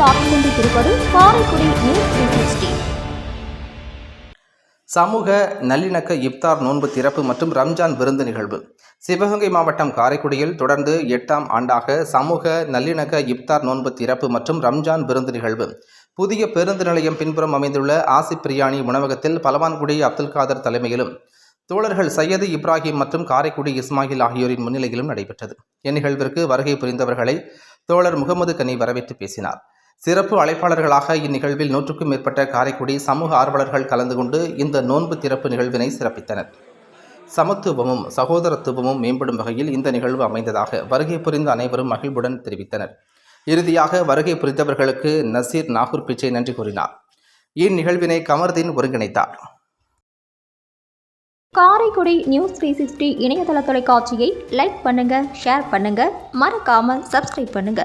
Karaikudi news three சமூக நல்லிணக்க இப்தார் நோன்பு திறப்பு மற்றும் ரம்ஜான் விருந்து நிகழ்வு. சிவகங்கை மாவட்டம் காரைக்குடியில் தொடர்ந்து எட்டாம் ஆண்டாக சமூக நல்லிணக்க இப்தார் நோன்பு திறப்பு மற்றும் ரம்ஜான் விருந்து நிகழ்வு. புதிய பேருந்து நிலையம் பின்புறம் அமைந்துள்ள ஆசிப் பிரியாணி உணவகத்தில் பலவான்குடி அப்துல் காதர் தலைமையிலும் தோழர்கள் சையது இப்ராஹிம் மற்றும் காரைக்குடி இஸ்மாயில் ஆகியோரின் முன்னிலையிலும் நடைபெற்றது. இந்நிகழ்விற்கு வருகை புரிந்தவர்களை தோழர் முகமது கனி வரவேற்று பேசினார். சிறப்பு அழைப்பாளர்களாக இந்நிகழ்வில் நூற்றுக்கும் மேற்பட்ட காரைக்குடி சமூக ஆர்வலர்கள் கலந்து கொண்டு இந்த நோன்பு திறப்பு நிகழ்வினை சிறப்பித்தனர். சமத்துவமும் சகோதரத்துவமும் மேம்படும் வகையில் இந்த நிகழ்வு அமைந்ததாக வருகை புரிந்த அனைவரும் மகிழ்வுடன் தெரிவித்தனர். இறுதியாக வருகை புரிந்தவர்களுக்கு நசீர் நாகூர் பிச்சை நன்றி கூறினார். இந்நிகழ்வினை கமர்தீன் ஒருங்கிணைத்தார். காரைக்குடி நியூஸ் த்ரீ சிக்ஸ்டி இணையதள தொலைக்காட்சியை லைக் பண்ணுங்க ஷேர் பண்ணுங்க மறக்காமல் சப்ஸ்கிரைப் பண்ணுங்க.